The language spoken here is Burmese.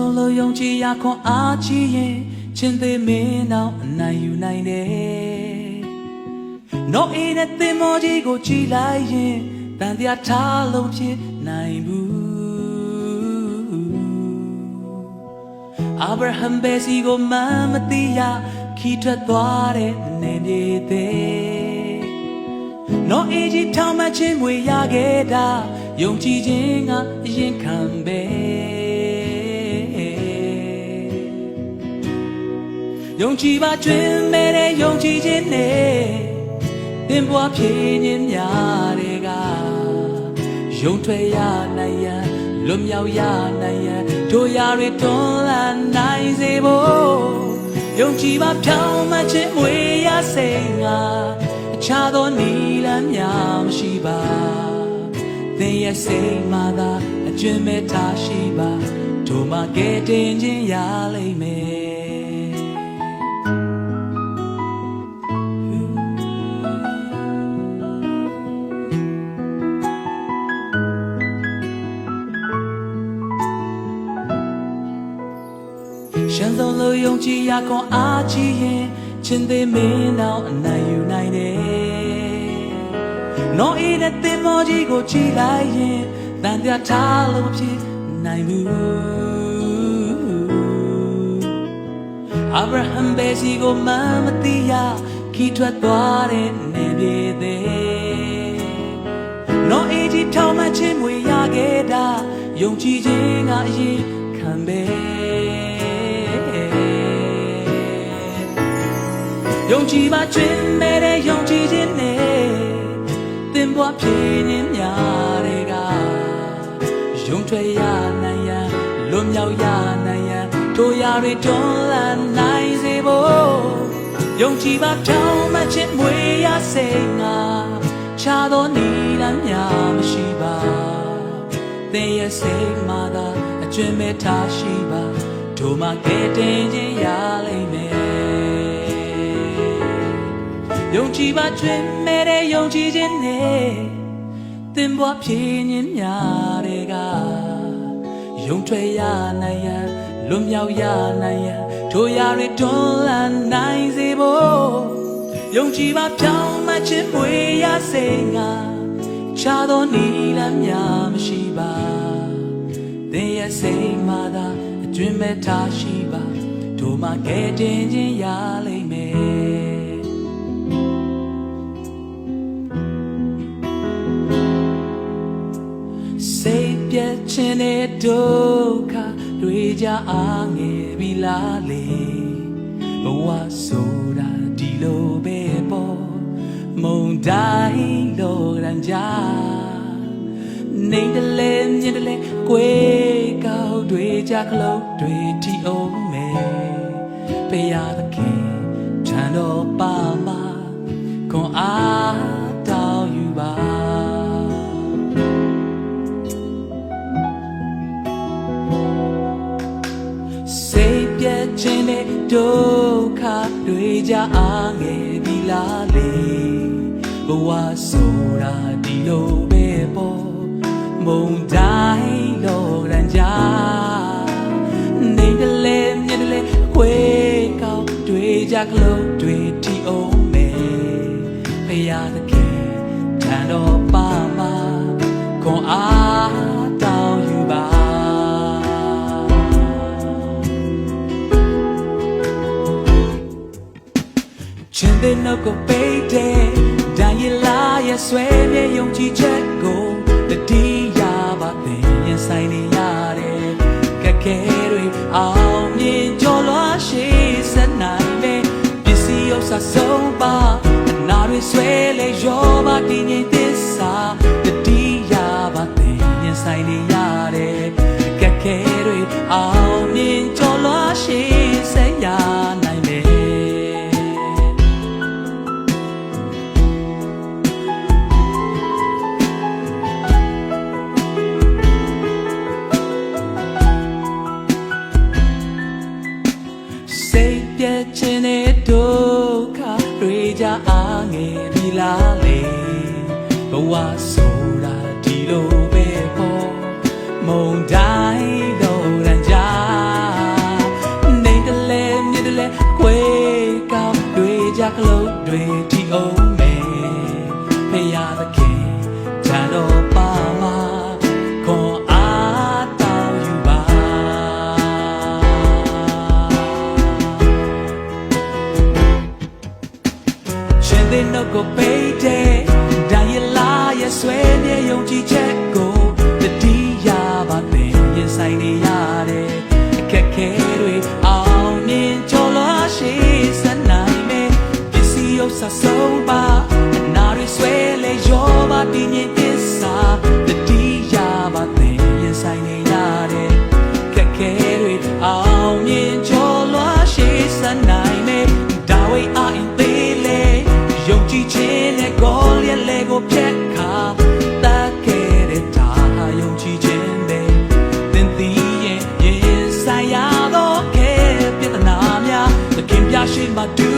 စုံလို့ယုံကြည်ရခွန်အားကြီးရင်ချင်းသေးမင်းနောက်အနိုင်ယူနိုင်တယ်နောအေးနဲ့သင်မောကြီးကိုကြည်လိုက်ရင်တန်တရားထားလုံးဖြစ်နိုင်ဘူးအာဗြဟံပဲစီကိုမမသိရခီးထွက်သွားတဲ့နေမြေသေးနောအေးကြီးထောင်မှချင်းမွေရခဲ့တာယုံကြည်ခြင်းကအရင်ခံပဲ ယုံကြည်ပါကျွင်းမဲ့တဲ့ယုံကြည်ခြင်းနဲ့သင်ဘွားဖြည့်ခြင်းများတဲ့ကယုံထွက်ရနိုင်ရန်လွတ်မြောက်ရနိုင်ရန်တို့ရတွေတွန်းလှန်နိုင်စေဖို့ယုံကြည်ပါဖြောင်းမှခြင်းမွေရစိန်ငါအခြားသောနီလန်းများမရှိပါသင်ရဲ့စိတ်မှသာအကျွမ်းမဲ့ထားရှိပါတို့မှကဲတင်ခြင်းရလိမ့်မယ် ရှမ်းဆုံးလို့ယုံကြည်ရခွန်အားကြီးရင်ချင်းသေးမင်းနောက်အနိုင်ယူနိုင်တယ်။နောအေးတဲ့သင်္ဘောကြီးကိုကြည်လိုက်ရင်တန်တရားထားလို့မဖြစ်နိုင်ဘူး။အာဗြဟံပဲစီကိုမမသိရခီးထွက်သွားတဲ့နေပြေသေး။နော်အေးကြီးထောင်မှချင်းမွေရခဲ့တာယုံကြည်ခြင်းကအရင်ခံပဲ ယုံကြည်ပါကျွင်းမဲ့တဲ့ယုံကြည်ခြင်းနဲ့သင်ဘွားဖြည့်ခြင်းများတွေကယုံထွက်ရနိုင်ရန်လွတ်မြောက်ရနိုင်ရန်တို့ရတွေတွန်းလှန်နိုင်စေဖို့ယုံကြည်ပါထောင်မှချင်းမွေရစိတ်ငါချာသောနီလမ်းများမရှိပါသင်ရဲ့စိတ်မှသာအကျွမ်းမဲ့ထားရှိပါတို့မှကဲတင်ခြင်းရလိမ့်မယ် ယုံကြည်ပါကျွမ်းမဲ့တဲ့ယုံကြည်ခြင်းနဲ့သင်ဘွားဖြည့်ခြင်းများတွေကယုံထွက်ရနိုင်ရန်လွတ်မြောက်ရနိုင်ရန်တို့ရတွေတွန်းလှန်နိုင်စေဖို့ယုံကြည်ပါဖြောင်းမှချင်းမွေရစိန်ငါချာသောနီလမ်းများမရှိပါသင်ရဲ့စိတ်မှသာအကျွမ်းမဲ့ထားရှိပါတို့မှကဲတင်ခြင်းရလိမ့်မယ် စိတ်ပြည့်ခြင်းတဲ့ဒုက္ခတွေကြအားငယ်ပြီလားလေဘဝဆိုတာဒီလိုပဲပေါ့မုန်တိုင်းလိုရန်ကြနေတလဲမြင်တလဲကွေကောက်တွေကြခလုံးတွေတီအောင်မယ်ပေးရသခင်ထံတော်ပါမှာခွန်အား ပြတ်ခြင်းနဲ့ဒုက္ခတွေကြအားငယ်ပြီလားလေဘဝဆိုတာဒီလိုပဲပေါ့မုန်တိုင်းလောရန်ကြနေတလဲမြင်တလဲခွေကောက်တွေကြကလုံးတွေတီအောင်မယ်ဖရာသခင်ထံတော်ပါမှာခွန်အား နှုတ်ကိုပိတ်တယ်ဒိုင်ရလာရဲ့ဆွဲမြဲယုံကြည်ချက်ကိုတတိယပါသင်ရင်ဆိုင်နေရတယ်ကဲကဲတွေအောင်မြင်ကြော်လွှားရှိစနိုင်မယ်ပစ္စည်းဥစ္စာဆုံးပါအနာတွေဆွဲလေရောပါတည်ငြိမ်သစ္စာတတိယပါသင်ရင်ဆိုင်နေရ ခြင်းနဲ့ဒုက္ခတွေကြအားငယ်ပြီလားလေဘဝဆိုတာဒီလိုပဲပေါ့မုံတိုင်းတော့ရန်ကြနေတလဲမြစ်တလဲခွေကောက်တွေကြကလို့တွေ စ္စည်းဥစ္စာဆုံးပါအနာတွေဆွဲလေရောပါတည်ငြိမ်သစ္စာတတိယပါသင်ရင်ဆိုင်နေရတဲ့ခက်ခဲတွေအောင်မြင်ကျော်လွှားရှိစနိုင်မယ်ဒါဝိအာအင်းသေးလေယုံကြည်ခြင်းနဲ့ကိုယ်ရဲ့လေကိုဖြတ်ခါတတ်ခဲ့တဲ့ဒါယုံကြည်ခြင်းပဲသင်သည်ရဲ့ရင်ဆိုင်ရသောခဲပြဿနာများသခင်ပြရှိမှဒူ